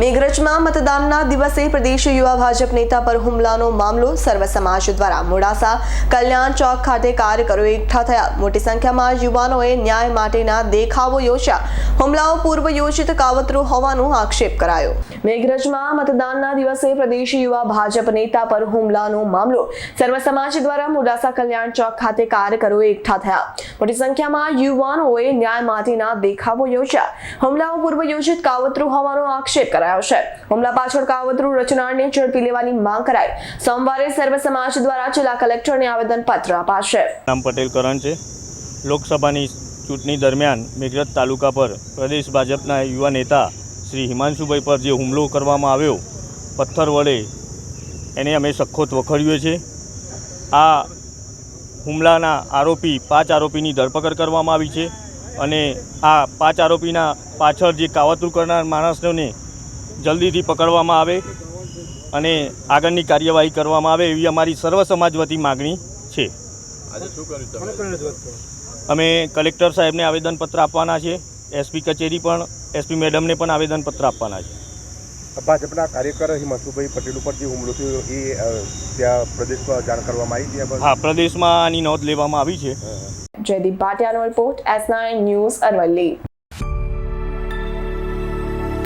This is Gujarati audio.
મેઘરજમાં મતદાનના દિવસે પ્રદેશ યુવા ભાજપ નેતા પર હુમલાનો મામલો સર્વ સમાજ દ્વારા મોડાસા કલ્યાણ ચોક ખાતે કાર્યકરો એકઠા થયા. મોટી સંખ્યામાં યુવાનોએ ન્યાય માટેના દેખાવો યોજ્યા. હુમલાઓ પૂર્વ યોજિત કાવતરું હોવાનો આક્ષેપ કરાયો. મેઘરજમાં મતદાનના દિવસે પ્રદેશ યુવા ભાજપ નેતા પર હુમલાનો મામલો સર્વ સમાજ દ્વારા મોડાસા કલ્યાણ ચોક ખાતે કાર્યકરો એકઠા થયા. મોટી સંખ્યામાં યુવાનોએ ન્યાય માટેના દેખાવો યોજ્યા. હુમલાઓ પૂર્વ યોજિત કાવતરું હોવાનો આક્ષેપ કરાયો. છે. હુમલા પાછળ કાવતરું રચનારને ઝડપી લેવાની માંગ કરાઈ. સોમવારે સર્વ સમાજ દ્વારા જિલ્લા કલેક્ટરને આવેદન પત્ર અપાશે. નામ પટેલ કરણ છે. લોકસભાની ચૂંટણી દરમિયાન મેઘરજ તાલુકા પર પ્રદેશ ભાજપના યુવા નેતા શ્રી હિમાંશુભાઈ પર જે હુમલો કરવામાં આવ્યો, પથ્થર વડે એને અમે સખોત વખોડ્યો છે. આ હુમલાના આરોપી પાંચ આરોપીની ધરપકડ કરવામાં આવી છે અને આ પાંચ આરોપીના પાછળ જે કાવતરું કરનાર માણસોને જલ્દીથી પકડવામાં આવે અને આગળની કાર્યવાહી કરવામાં આવે એવી અમારી સર્વ સમાજ વતી માગણી છે. અમે કલેક્ટર સાહેબને આવેદનપત્ર આપવાના છે. એસપી કચેરી પણ એસપી મેડમને પણ આવેદનપત્ર આપવાના છે. ભાજપના કાર્યકર હિમાંશુભાઈ પટેલ ઉપર જે હુમલો થયો એ ત્યાં પ્રદેશમાં જાણ કરવામાં આવી હા પ્રદેશમાં આની નોંધ લેવામાં આવી છે. Jaydeep ભાટિયાનો report S nine news Aravalli.